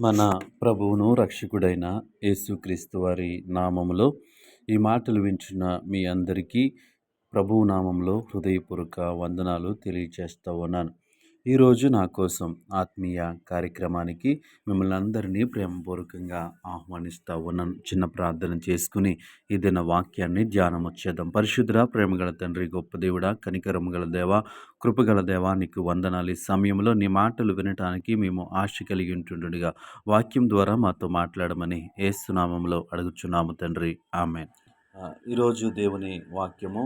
మన ప్రభువును రక్షకుడైన యేసుక్రీస్తు వారి నామములో ఈ మాటలు వింటున్న మీ అందరికీ ప్రభువు నామంలో హృదయపూర్వక వందనాలు తెలియచేస్తూ ఉన్నాను. ఈరోజు నా కోసం ఆత్మీయ కార్యక్రమానికి మిమ్మల్ని అందరినీ ప్రేమపూర్వకంగా ఆహ్వానిస్తూ ఉన్నాను చిన్న ప్రార్థన చేసుకుని ఏదైనా వాక్యాన్ని ధ్యానం వచ్చేద్దాం పరిశుద్ర ప్రేమగల తండ్రి గొప్ప దేవుడ కనికరం గల దేవ కృపగల దేవా నీకు వందనాలు. ఈ సమయంలో నీ మాటలు వినటానికి మేము ఆశ కలిగి ఉంటుండగా వాక్యం ద్వారా మాతో మాట్లాడమని ఏసునామంలో అడుగుచున్నాము తండ్రి. ఆమె ఈరోజు దేవుని వాక్యము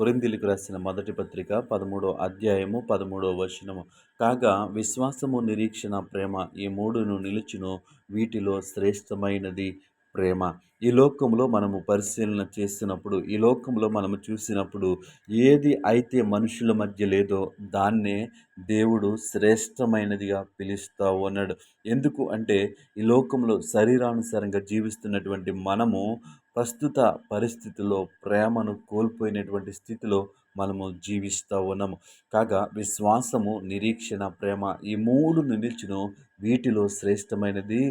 కొరిందిలకు రాసిన మొదటి పత్రిక పదమూడో అధ్యాయము పదమూడో వచనము. కాగా విశ్వాసము నిరీక్షణ ప్రేమ ఈ మూడును నిలుచును వీటిలో శ్రేష్టమైనది ప్రేమ. ఈ లోకంలో మనము పరిశీలన చేసినప్పుడు ఈ లోకంలో మనము చూసినప్పుడు ఏది అయితే మనుషుల మధ్య లేదో దాన్నే దేవుడు శ్రేష్టమైనదిగా పిలుస్తూ ఉన్నాడు ఎందుకు అంటే ఈ లోకంలో శరీరానుసారంగా జీవిస్తున్నటువంటి మనము ప్రస్తుత పరిస్థితిలో ప్రేమను కోల్పోయినటువంటి స్థితిలో మనము జీవిస్తూ ఉన్నాము. కాగా విశ్వాసము నిరీక్షణ ప్రేమ ఈ మూడు నిలిచిన వీటిలో శ్రేష్టమైనది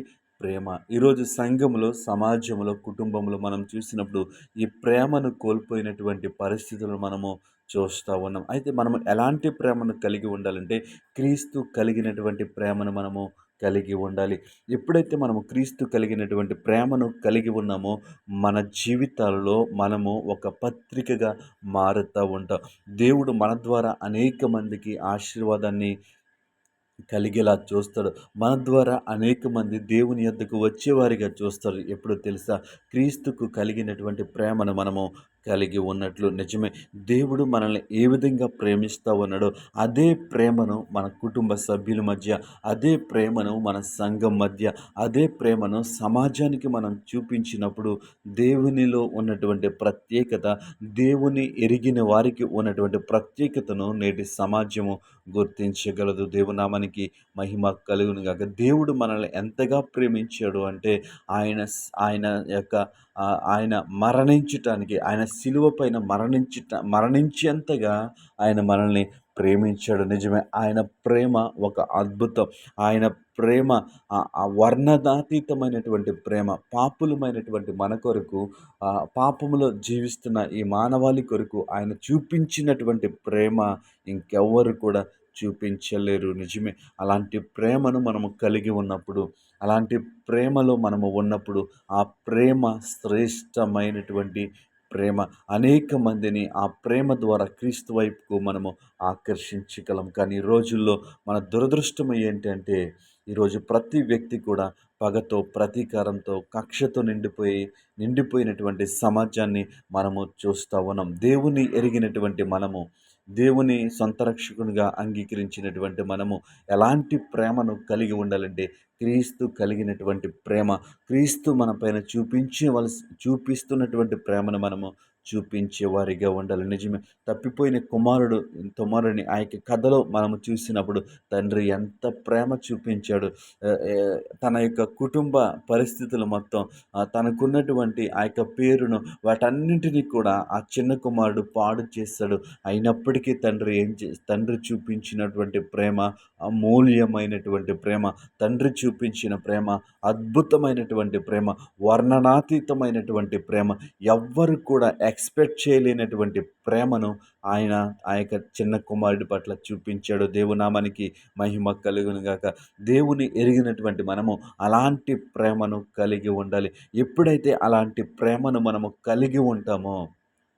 ప్రేమ. ఈరోజు సంఘంలో సమాజంలో కుటుంబంలో మనం చూసినప్పుడు ఈ ప్రేమను కోల్పోయినటువంటి పరిస్థితులను మనము చూస్తూ ఉన్నాం. అయితే మనం ఎలాంటి ప్రేమను కలిగి ఉండాలంటే క్రీస్తు కలిగినటువంటి ప్రేమను మనము కలిగి ఉండాలి. ఎప్పుడైతే మనము క్రీస్తు కలిగినటువంటి ప్రేమను కలిగి ఉన్నామో మన జీవితాలలో మనము ఒక పత్రికగా మారుతూ ఉంటాం. దేవుడు మన ద్వారా అనేక మందికి ఆశీర్వాదాన్ని కలిగేలా చూస్తాడు. మన ద్వారా అనేక మంది దేవుని యొద్దకు వచ్చేవారిగా చూస్తారు. ఎప్పుడు తెలుసా? క్రీస్తుకు కలిగినటువంటి ప్రేమను మనము కలిగి ఉన్నట్లు నిజమే. దేవుడు మనల్ని ఏ విధంగా ప్రేమిస్తూ ఉన్నాడో అదే ప్రేమను మన కుటుంబ సభ్యుల మధ్య అదే ప్రేమను మన సంఘం మధ్య అదే ప్రేమను సమాజానికి మనం చూపించినప్పుడు దేవునిలో ఉన్నటువంటి ప్రత్యేకత దేవుని ఎరిగిన వారికి ఉన్నటువంటి ప్రత్యేకతను నేటి సమాజము గుర్తించగలదు. దేవునామానికి మహిమ కలుగును కాక దేవుడు మనల్ని ఎంతగా ప్రేమించాడు అంటే ఆయన ఆయన యొక్క ఆయన మరణించటానికి ఆయన సిలువ పైన మరణించట మరణించేంతగా ఆయన మనల్ని ప్రేమించాడు. నిజమే ఆయన ప్రేమ ఒక అద్భుతం. ఆయన ప్రేమ వర్ణదాతీతమైనటువంటి ప్రేమ పాపులమైనటువంటి మన కొరకు పాపములో జీవిస్తున్న ఈ మానవాళి కొరకు ఆయన చూపించినటువంటి ప్రేమ ఇంకెవ్వరు కూడా చూపించలేరు. నిజమే. అలాంటి ప్రేమను మనము కలిగి ఉన్నప్పుడు అలాంటి ప్రేమలో మనము ఉన్నప్పుడు ఆ ప్రేమ శ్రేష్టమైనటువంటి ప్రేమ. అనేక మందిని ఆ ప్రేమ ద్వారా క్రీస్తు వైపుకు మనము ఆకర్షించగలం. కానీ ఈ రోజుల్లో మన దురదృష్టం ఏంటంటే ఈరోజు ప్రతి వ్యక్తి కూడా పగతో ప్రతీకారంతో కక్షతో నిండిపోయి నిండిపోయినటువంటి సమాజాన్ని మనము చూస్తూ ఉన్నాం. దేవుని ఎరిగినటువంటి మనము దేవుని సొంత రక్షకునిగా అంగీకరించినటువంటి మనము ఎలాంటి ప్రేమను కలిగి ఉండాలంటే క్రీస్తు కలిగినటువంటి ప్రేమ క్రీస్తు మన పైన చూపించవలసి చూపిస్తున్నటువంటి ప్రేమను మనము చూపించే వారిగా ఉండాలి. నిజమే. తప్పిపోయిన కుమారుడు తుమారుని ఆ యొక్క కథలో మనము చూసినప్పుడు తండ్రి ఎంత ప్రేమ చూపించాడు. తన యొక్క కుటుంబ పరిస్థితులు మొత్తం తనకున్నటువంటి ఆ యొక్క పేరును వాటన్నింటినీ కూడా ఆ చిన్న కుమారుడు పాడు చేస్తాడు. అయినప్పటికీ తండ్రి ఏం చే తండ్రి చూపించినటువంటి ప్రేమ అమూల్యమైనటువంటి ప్రేమ తండ్రి చూపించిన ప్రేమ అద్భుతమైనటువంటి ప్రేమ వర్ణనాతీతమైనటువంటి ప్రేమ ఎవ్వరు కూడా ఎక్స్పెక్ట్ చేయలేనటువంటి ప్రేమను ఆయన ఆ యొక్క చిన్న కుమారుడి పట్ల చూపించాడు. దేవునామానికి మహిమ కలుగును గాక. దేవుని ఎరిగినటువంటి మనము అలాంటి ప్రేమను కలిగి ఉండాలి. ఎప్పుడైతే అలాంటి ప్రేమను మనము కలిగి ఉంటామో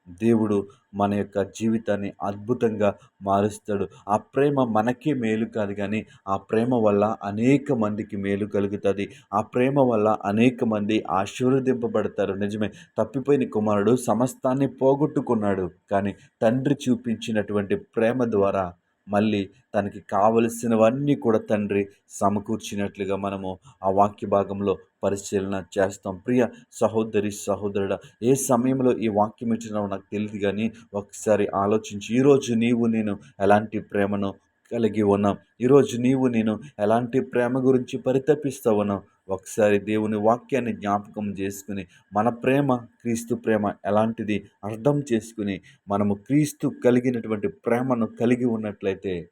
దేవుడు మన యొక్క జీవితాన్ని అద్భుతంగా మారుస్తాడు. ఆ ప్రేమ మనకే మేలు కాదు కానీ ఆ ప్రేమ వల్ల అనేక మందికి మేలు కలుగుతుంది. ఆ ప్రేమ వల్ల అనేక మంది ఆశీర్వదింపబడతారు. నిజమే తప్పిపోయిన కుమారుడు సమస్తాన్ని పోగొట్టుకున్నాడు. కానీ తండ్రి చూపించినటువంటి ప్రేమ ద్వారా మళ్ళీ తనకి కావలసినవన్నీ కూడా తండ్రి సమకూర్చినట్లుగా మనము ఆ వాక్య భాగంలో పరిశీలన చేస్తాం. ప్రియ సహోదరి సహోదరుడ ఏ సమయంలో ఈ వాక్యం ఇచ్చినావో నాకు తెలియదు కానీ ఒకసారి ఆలోచించి ఈరోజు నీవు నేను ఎలాంటి ప్రేమను కలిగి ఉన్నాం. ఈరోజు నీవు నేను ఎలాంటి ప్రేమ గురించి పరితపిస్తూ ఉన్నాం? ఒకసారి దేవుని వాక్యాన్ని జ్ఞాపకం చేసుకుని మన ప్రేమ క్రీస్తు ప్రేమ ఎలాంటిది అర్థం చేసుకుని మనము క్రీస్తు కలిగినటువంటి ప్రేమను కలిగి ఉన్నట్లయితే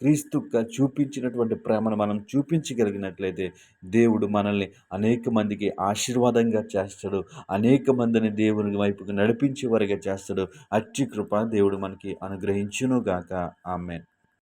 క్రీస్తు చూపించినటువంటి ప్రేమను మనం చూపించగలిగినట్లయితే దేవుడు మనల్ని అనేక మందికి ఆశీర్వాదంగా చేస్తాడు. అనేక మందిని దేవుని వైపుకు నడిపించే వారిగా చేస్తాడు. అచ్చి కృప దేవుడు మనకి అనుగ్రహించును గాక ఆమెన్.